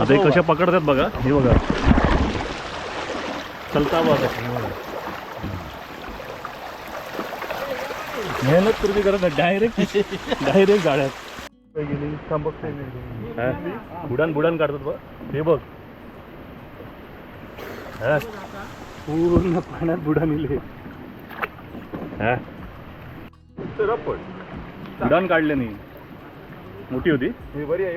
आता हे कशा पकडतात बघा. हे बघा. चलता बघा. हे. मेहनत करून करत डायरेक्ट डायरेक्ट गाड्यात. गेली. हा? बुडान बुडान काढतात बघ. हे बघ. हा? पूर्ण पाण्यात बुडान इले. हा? बुडान काढले नाही. मोठी होती. ही बरी आहे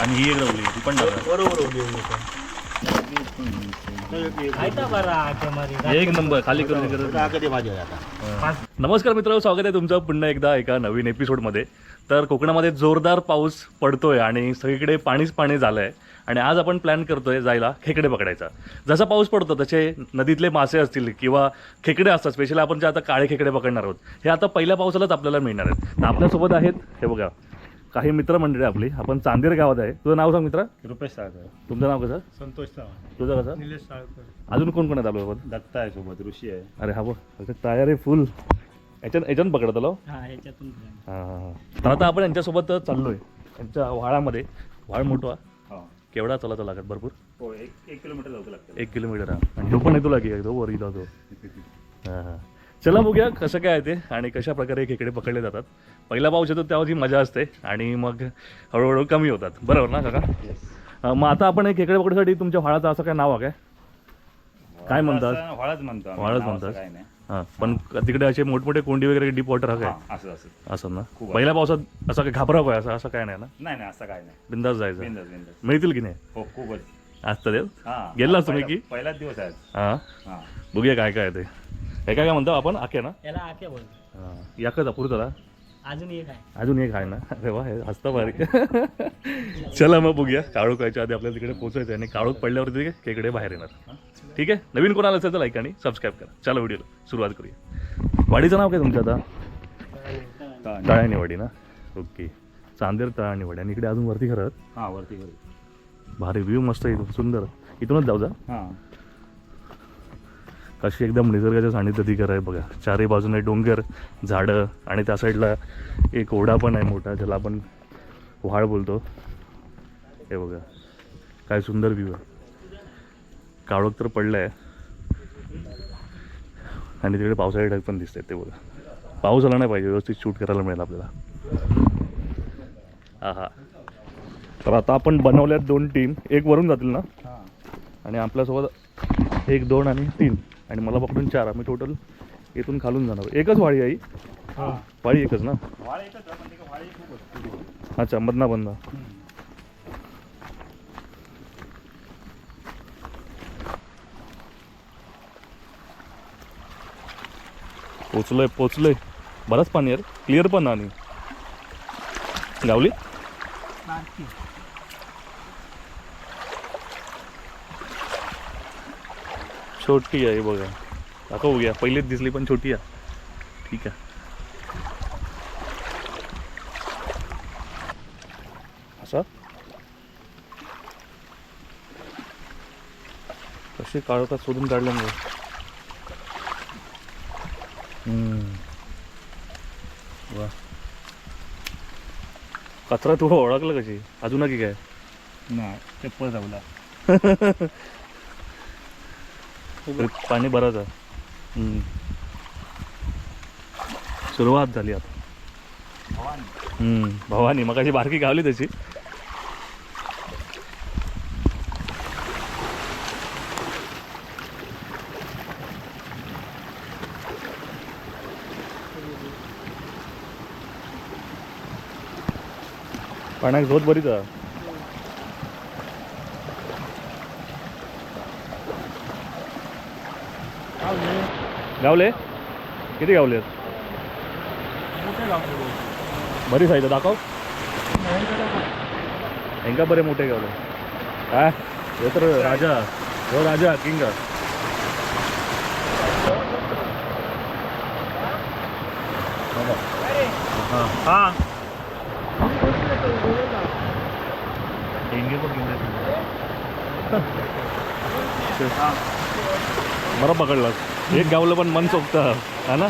आणि ही एक रवली ती पण टाका एक नंबर खाली करून करत नमस्कार मित्रांनो स्वागत आहे तुमचं पुन्हा एकदा एका नवीन एपिसोडमध्ये तर कोकणामध्ये जोरदार पाऊस पडतोय आणि सगळीकडे पाणीच पाणी झालं आहे आणि आज आपण प्लॅन करतोय जायला खेकडे पकडायचा. जसा पाऊस पडतो तसे नदीतले मासे असतील किंवा खेकडे असतात स्पेशली आपण जे आता काळे खेकडे पकडणार आहोत हे आता पहिल्या पावसालाच आपल्याला मिळणार आहेत. तर आपल्यासोबत आहेत हे बघा. काही मित्रमंडळी आपली. आपण चांदेर गावात आहे. तुझं नाव सांग मित्रा. रुपेश साळकर. तुमचं नाव कसं? संतोष चव्हाण. तुझं कसं? निलेश साळकर. अजून कोण कोण आहेत आपल्यासोबत दत्ता आहे सोबत ऋषी आहे. अरे हा बघ तयार आहे फुल याच्यात याच्यात पकडत आलो. हा याच्यातून हां हां हां. तर आता आपण यांच्यासोबत चाललोय. यांच्या व्हाळामध्ये. व्हाळ मोठा हा. केवढा चालायचा लागत भरपूर? हो एक एक किलोमीटर जाऊ लागतं. एक किलोमीटर हा. आणि तो पण येतो लागे तो वर इथं तो. हां हां. चला बघूया कसं काय आहे ते आणि कशा प्रकारे खेकडे पकडले जातात. पहिला पाऊस येतो तेव्हा जी मजा असते आणि मग हळूहळू कमी होतात. बरोबर ना काका? मग आता आपण हे खेकडे पकडण्यासाठी तुमच्या व्हाळाचं असं काय नाव आहे काय? काय म्हणतात? व्हाळच म्हणतात. हां पण तिकडे असे मोठमोठे कोंडी वगैरे डीप वॉटर हा काय? असं असं. असं ना. पहिल्या पावसात असं काय घाबराव काय? असं असं काय नाही ना? नाही नाही असं काय नाही. बिंदास जायचं. मिळतील की नाही? हो खूपच. असतं देव गेलास तुम्ही की? पहिलाच दिवस आहे. हां. बघूया काय काय ते. हे काय काय म्हणतो आपण आके ना? याला आख्या बोल हां. याकच अपूर चला अजून एक आहे. अजून एक आहे ना? अरे वा हे हसता भारी. चला मग बघूया. काळोख व्हायच्या आधी आपल्याला तिकडे पोहोचायचं आहे आणि काळोख पडल्यावरती ते खेकडे बाहेर येणार. ठीक आहे? नवीन कोणाला असेल तर लाईक आणि सबस्क्राईब करा. चला व्हिडिओला सुरुवात करूया. वाडीचं नाव काय तुमचं आता? ता- तळाणी वाडी ना? ओके. चांदेर तळाणी वाडी आणि इकडे अजून वरती खरं? हा वरती वरती. भारी व्ह्यू मस्त आहे इथून. सुंदर. इथूनच जाऊ जा. हा. कशी एकदम निसर्गाच्या सानिध्यात ती आहे बघा. चारही बाजूने डोंगर झाडं आणि त्या साईडला एक ओढा पण आहे मोठा ज्याला आपण व्हाळ बोलतो. हे बघा. काय सुंदर व्ह्यू आहे. काळोख तर पडलं आहे आणि तिकडे पावसाळी ढग पण दिसते ते बघा. पाऊस आला नाही पाहिजे व्यवस्थित शूट करायला मिळेल आपल्याला. हा हा तर आता आपण बनवल्यात दोन टीम. एक वरून जातील ना? हा. आणि आपल्यासोबत एक दोन आणि तीन. आणि मला पकडून चार. आम्ही टोटल इथून खालून जाणार. एकच वाडी आई हा. वाडी एकच ना? अच्छा मधना बंदा पोचलोय पोचलोय. बराच पाणी यार क्लिअर पण आणि. गावली? छोटी आहे बघा. दाखव बघूया. पहिलीच दिसली पण छोटी आहे. ठीक आहे. असा? कसे काढतात शोधून काढल्यामुळे हम्म. वा. कचरा तू ओळखलं कशी? अजून की काय? नाही चप्पल जाऊला तरी पाणी बरंच आहे. सुरुवात झाली आता. भवानी मग अशी बारकी गावली तशी. पाण्याक झोत बरीच आहे. गावले? किती गावले बरीच आहे इथं दाखव. हेंका बरे मोठे गावले. काय? हे तर राजा हो राजा किंग. हां. हा. डेंगे पण घेऊन बरं पकडलास एक गावलं पण मन चोखतं हा ना.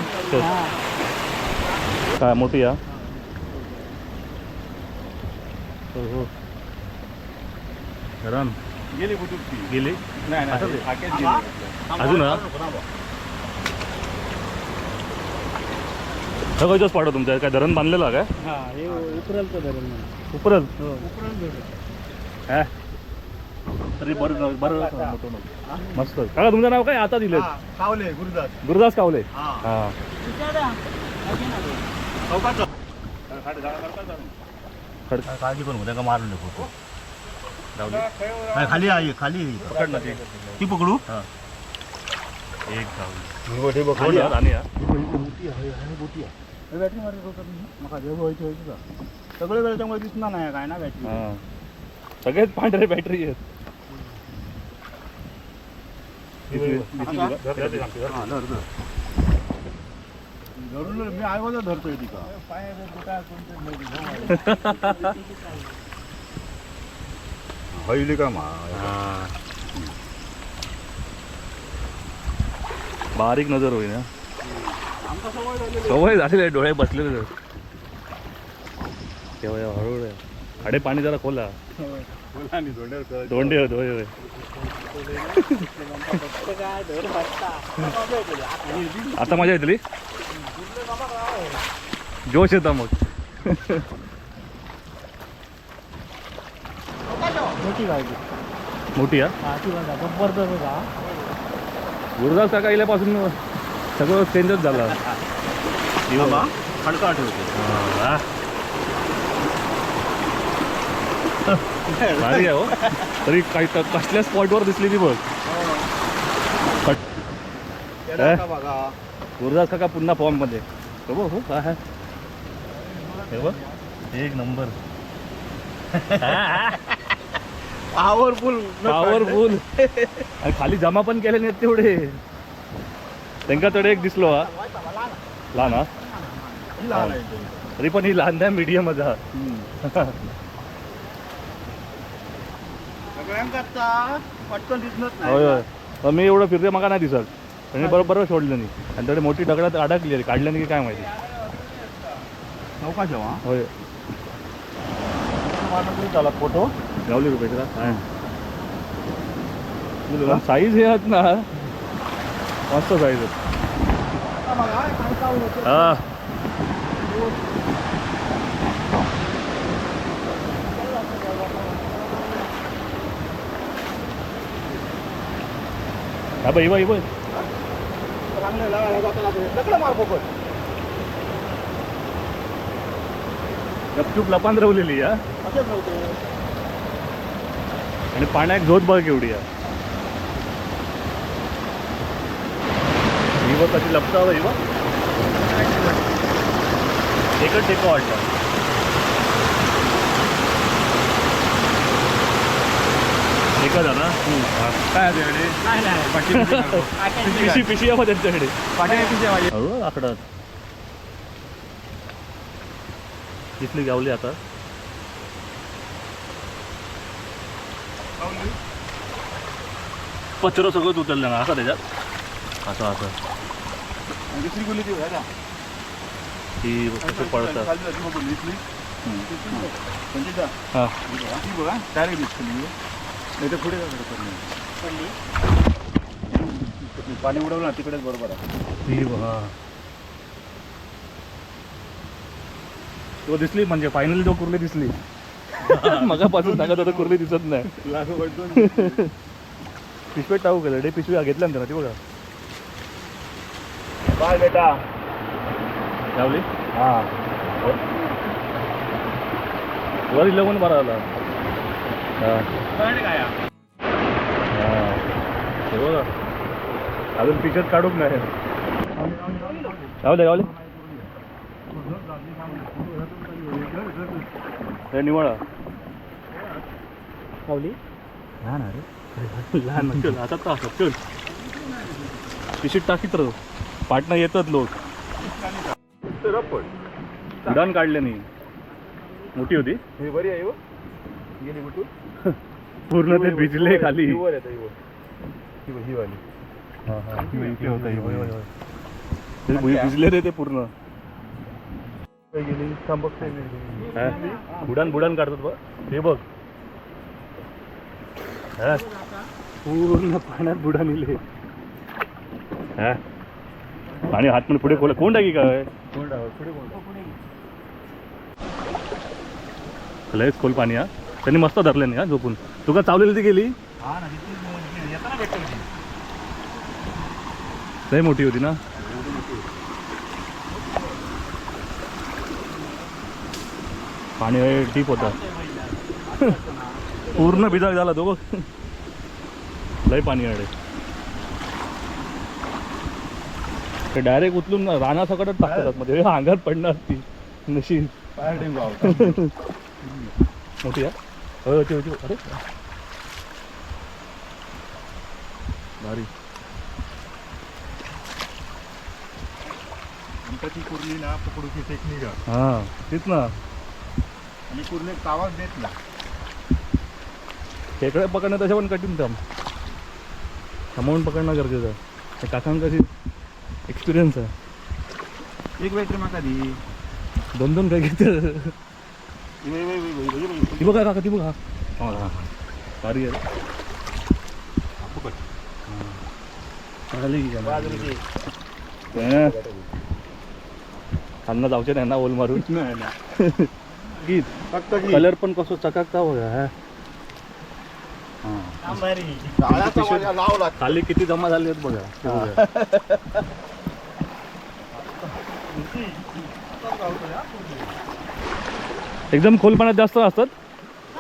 काय मोठी या? हो हो. धरण गेली गेली? अजून? सगळंच पाडो तुमच्या. काय धरण बांधलेलं काय? हा हे उपरल? हो. हा? तरी बरं बरं मोठं नव्हतं. मस्त. काका तुमचं नाव काय? आता दिले कावले गुरुदास. गुरुदास कावले. हा. हा. खड. काळजी करून त्याला मारून फोटो जाऊ दे. नाही खाली आहे खाली आहे. पकड ना ते. ती पकडू? एक गावली खाली. आणि बॅटरी मारत होता सगळे वेळ त्यामुळे दिसणार नाही काय ना बॅटरी? हा. सगळेच पांढरे बॅटरी आहेत? धरून मी आयवाजा धरतोय ती का हयली का मा हा. बारीक नजर होईल ना आमचा सवय झालेली आहे. डोळे बसलेले. तेव्हा हळूहळू खाडे पाणी जरा खोला. दोंडे होत होय आता मजा येतली? जोश येता मग. मोठी गावली मोठी हा जबरदस्त गुरुदास काका इल्यापासून सगळं चेंजच झालं. खडका आठवतो. भारी आहे हो. तरी काही कसल्या स्पॉटवर दिसली ती बघ. बघा? गुरुदास काका पुन्हा फॉर्ममध्ये. हो हो काय आहे? हे बघ. एक नंबर. पॉवरफुल पॉवरफुल आणि खाली जमा पण केले नाहीत तेवढे. त्यांका तडे एक दिसलो हा. लहान हा. तरी पण ही लहान नाही मीडियमच हा. सगळ्यांका आता पटकन दिसत होय नाही. होय पण मी एवढं फिरते मका नाही दिसत. त्यांनी बरोबर बरोबर सोडलं नाही. आणि तेवढी मोठी दगडात अडकली काढल्याने की काय माहिती. नौका जेव्हा होय. झाला फोटो? गावली रुपये साईज हे. आहेत ना. मस्त साईज आहेत. हा हा बाई बाई बाई. गपचूप लपान रवलेली या आणि पाण्यात झोत बघ केवढी आहे ही. बघ कशी लपता ही बघ एकच टेको वाटतं. काय आहे नाही. नाही पिशी पिशी आहे बघ त्यांच्याकडे पाठी किती आहे माझी हळू आकडात दिसली गावली आता. पत्र सगळं उचललं ना असं त्याच्यात? असं असं. दुसरी गुली ती आहे ना? ती कशी पळतात? खाली जाती बघून दिसली जा. हां. ती बघा डायरेक्ट दिसली नाही तर पुढे नाही पाणी उडवलं ना तिकडेच बरोबर आहे. ती हा. तो दिसली म्हणजे फायनली तो कुर्ली दिसली. मगापासून सांगत होता कुर्ली दिसत नाही. पिशवीत टाकू का? डे पिशवी घेतल्या ना ती बघा. बाय बेटा. लावली? हा. वर इलेवन बरा आला? बघा. अजून पिकत काढूक नाही. गावले गावले हे निवळा. कावली लहान अरे लहान आता तर असं चल पिशीट टाकीत राहू. पाटणं येतात लोक. उडान काढले नाही मोठी होती. ही बरी आहे हो. गेली कुठून पूर्ण ते भिजले खाली ही वर येतं, ही वर. ही वर, ही वाली ही इथे होतं, ही वर. ते भुई भिजले रे ते पूर्ण गेली? बुडान बुडान काढतात बघ हे बघ? पूर्ण पाण्यात बुडान इले? पाणी हात पण पुढे खोल कोण टाकी काय कोण आहे? पुढे कोण आहे? लयच खोल पाणी हा त्यांनी मस्त धरले नाही हा झोपून. तुका चावलेली ती गेली. हा ना, तिथून येताना भेटतो ती. लय मोठी होती ना. पाणी डीप होता. पूर्ण भिजाळ झाला तो बघ. लय पाणी आहे ते डायरेक्ट उचलून राणा सकटच टाकतात मध्ये अंगात पडणार ती. नशीब. पाय डेंगू आवडतो. मोठी आहे होय होती होती अरे भारी आमच्याची कुर्ली ना पकडूची टेक्निक आहे हां तेच ना आणि कुर्लीत आवाज देत ना खेकडे पकडणं तशा पण कठीण काम थांबवून पकडणं गरजेचं आहे ते काकांकाची एक्सपिरियन्स आहे एक तर माका दी दोन दोन काय घेत ती बघा काका ती बघा हा हा भारी आहे. हा. खालनं जाऊचे नाही ना ओल मारून गीत फक्त की कलर पण कसं चकाकता बघा हा. खाली किती जमा झाले आहेत बघा. एकदम खोल पाण्यात जास्त असतात.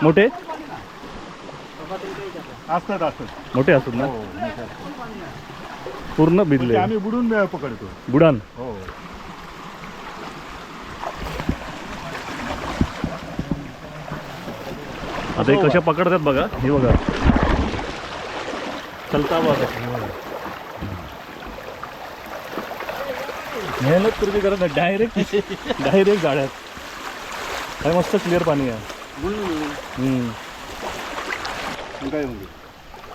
मोठे. असतात असतात. मोठे असतात ना? हो पूर्ण म्हणजे भिजले आम्ही बुडून पकडतो. बुडान. हो. आता हे कशा पकडतात बघा. हे बघा. चलता बघा. मेहनत तुझी करत नाही डायरेक्ट डायरेक्ट गाड्यात काय मस्त क्लिअर पाणी आहे. हम्म. काय म्हणजे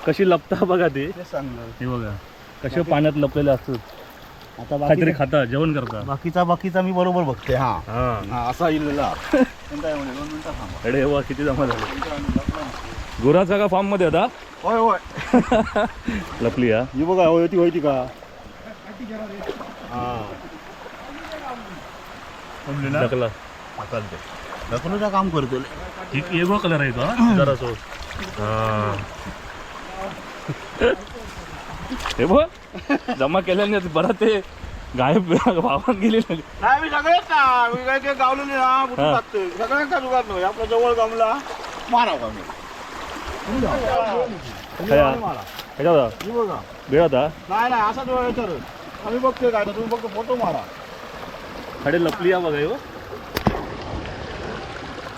कशी लपता बघा ते. ते सांगलं हे बघा कसे पाण्यात लपलेले असतात. आता काहीतरी बाकी खाता जेवण करता. बाकीचा बाकीचा मी बरोबर बघते हा. हा. हा असा इलेला पण काय म्हणे? दोन मिनिटं थांबा. अरे वा किती जमा झाले. गुराचा का फार्ममध्ये आता? होय होय. लपली हा. ही बघा होती होती का? हा. ढकला. ढकलूचा काम करतो एक वेगळा कलर आहे तो हा? जरासो हा. बघ जमा केल्याने बरं ते गायब भावात गेले नाही. मी सगळेच ना मी काय ते गावलेले ना बुटून. टाकतोय सगळ्यांचा जुगार नाही आपल्या जवळ मारा का मी? वेळ होता नाही नाही असा जवळ विचार आम्ही बघतोय काय तुम्ही फक्त फोटो मारा. खडे लपली या बघा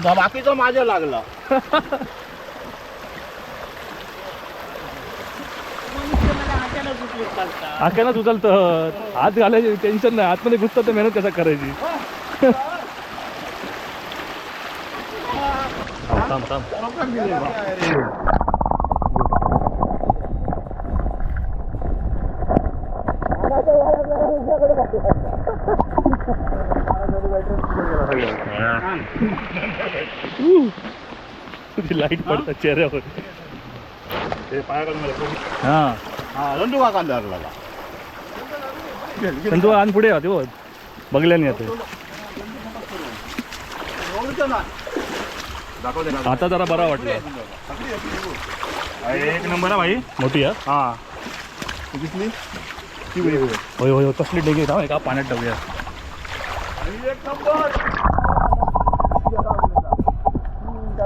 बाकीचा माझ्या लागला. आख्यानच उचलतं. हात घालायचे टेन्शन नाही. आतमध्ये घुसतात तर मेहनत कसा करायची? थांब थांब थांब. लाइट पडतात चेहऱ्यावर. ते हा. हा रंडू काका आण पुढे होते हो बघल्याने ना. आता जरा बरा वाटला. एक नंबर आहे भाई. मोठी हा? हा. दिसली. होय होय. कसली डेगे का पाण्यात टाकूया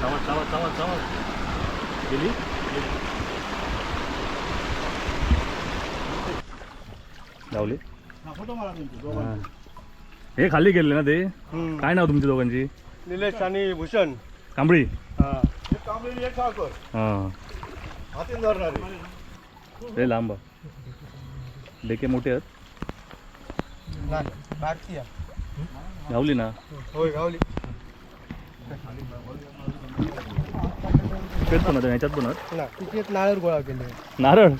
चावत चावत चावत चावत गेली? लावली? हे खाली गेले ना ते? काय नाव तुमच्या दोघांची? निलेश आणि भूषण. कांबळी. हा. लय लांब लेके मोठे आहेत. भारतीय. गावली ना होय गावली. पण ह्याच्यात पण तिथे एक नारळ गोळा केले. नारळ?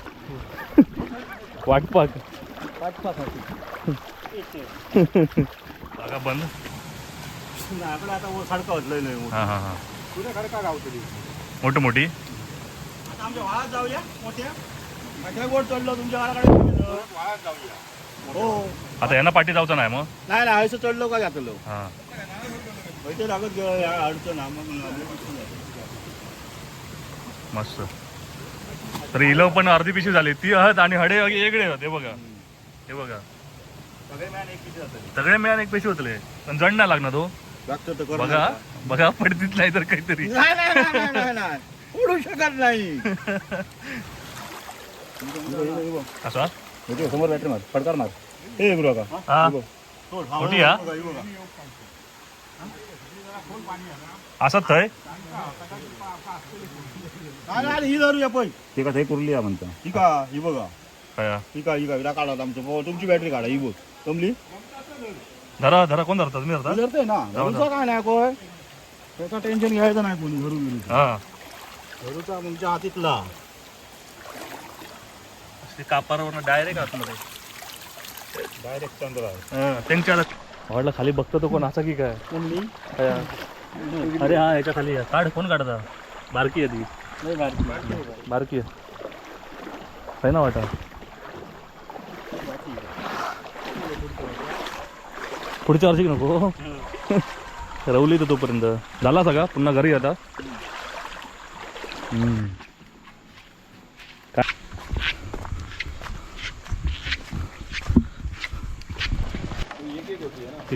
वाटपाक. जागा बंद. आपलं आता होतलं हा हा हा. तुझ्या गावतली मोठी मोठी आता आमच्या वाळात जाऊया मोठ्या. सगळ्या गोड चढलो तुमच्या वाळात जाऊया. हो. आता यांना पाठी जायचं नाही मग? नाही नाही असं चढलो का जातलो हा. पैसे लागत अडचण हा. मस्त. तर इलव पण अर्धी पिशी झाली. ती हत आणि हडे वेगळे आहेत हे बघा. हे बघा. सगळे मिळून एक पेशी होतले. पण जण नाही लागणार तो करू बघा. बघा पडतीत नाही तर काहीतरी. शकत नाही. असा? होते समोर बॅटरी मार फडकार मार। हे गुरु का। हा। मोठी हा। असत थंय ही धरूया पण ते का ते। कुरली आहे म्हणता ही का। ही। बघा काय ही का ही का हिला काढा आमचं. भाऊ, तुमची बॅटरी काढा ही बघ जमली धरा धरा कोण धरता तुम्ही धरता धरते ना. धरूचा काय नाही कोय त्याचं टेन्शन घ्यायचं नाही कोणी धरू बिरू हा। धरूचा तुमच्या हातीतला. कापारावर डायरेक्ट आतमध्ये. डायरेक्ट चंद्र त्यांच्या आवडला खाली बघतो तो कोण असा की काय? काय? अरे हा याच्या खाली. काढ कोण काढता बारकी आहे ती. नाही बारकी. बारकी आहे. ना वाटा? पुढच्या वर्षी नको? रवली तर तोपर्यंत. झाला सगळा? पुन्हा घरी आता?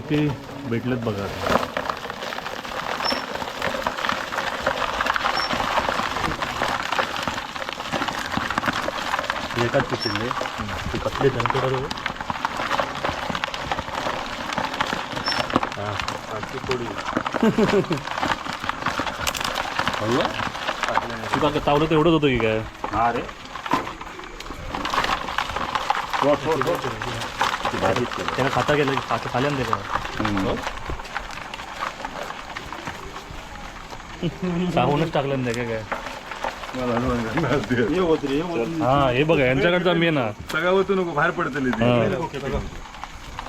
किती भेटलेत बघा. आता. एकाच पिशिडले ते कसले धनकडे हा. तू का चावलं तर एवढंच होतं की काय? हा रे. त्याला खाता गेलं खाता खाल्यान ते साहूनच टाकलं नाही काय? काय हे होत हे होत. हा हे बघा यांच्याकडचा मेन हा. सगळं होतो नको बाहेर पडतली ती हा.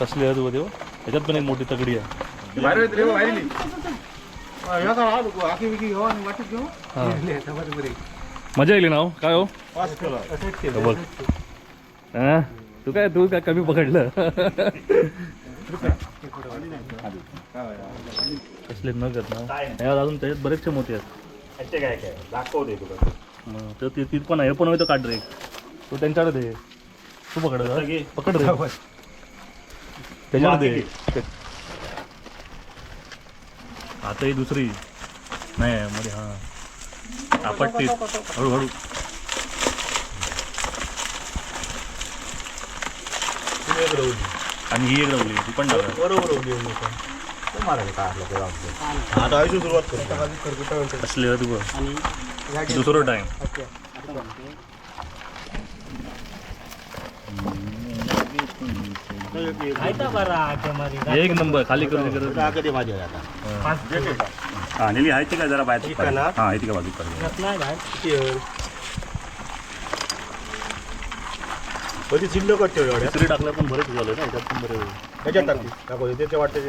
कसली आहे तू देव त्याच्यात पण एक मोठी तगडी आहे. बाहेर येत रे हो. मजा येईल ना हो? काय हो. हे बघ. हा? तू काय तू काय कमी पकडलं? कसले न? करत ना अजून त्याच्यात बरेचसे मोठे आहेत. काय काय? दाखवते तुला. मग तर ती ती पण आहे. हे पण होतं काढ रे. तू त्यांच्याकडे दे. तू पकड. पकड रे. त्याच्याकडे दे. आता ही दुसरी. नाही मध्ये हा. आपटते. हळूहळू. आणि ही एक ती पण बरोबर उभी आहे लोकं. ते मारायला काय आपलं ते आपलं. आता आयुष्य सुरुवात करतो असले बघ. दुसरं टाइम एक नंबर खाली करून करत आता कधी माझ्या आहे आता? हा नेली आहे ते काय जरा बाहेर? हा आहे ती का बाजू कधी शिल्लक ठेव एवढ्या. दुसरी टाकल्या पण बरेच झालं ना याच्यात पण बरे त्याच्यात टाकली. दाखवते त्याच्या वाटते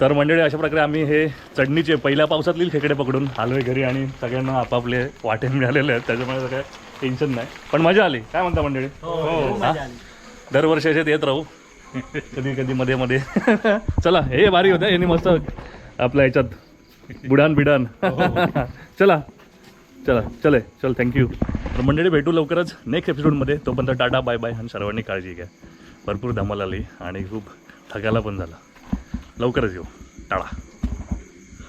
तर मंडळी अशा प्रकारे आम्ही हे चढणीचे पहिल्या पावसातली खेकडे पकडून आलोय घरी आणि सगळ्यांना आपापले वाटे मिळालेले आहेत. त्याच्यामुळे काय टेन्शन नाही. पण मजा आली. काय म्हणता मंडळी? हा? दरवर्षी असेच येत राहू. कधी कधी मध्ये मध्ये. चला हे भारी होतं. यांनी मस्त आपल्या ह्याच्यात बुडान बिडान चला. चला चले चल थँक्यू तर मंडळी भेटू लवकरच नेक्स्ट एपिसोडमध्ये तोपर्यंत टाटा बाय बाय आणि सर्वांनी काळजी घ्या. भरपूर धमाल आली आणि खूप थकायला पण झाला. लवकरच येऊ. टाळा.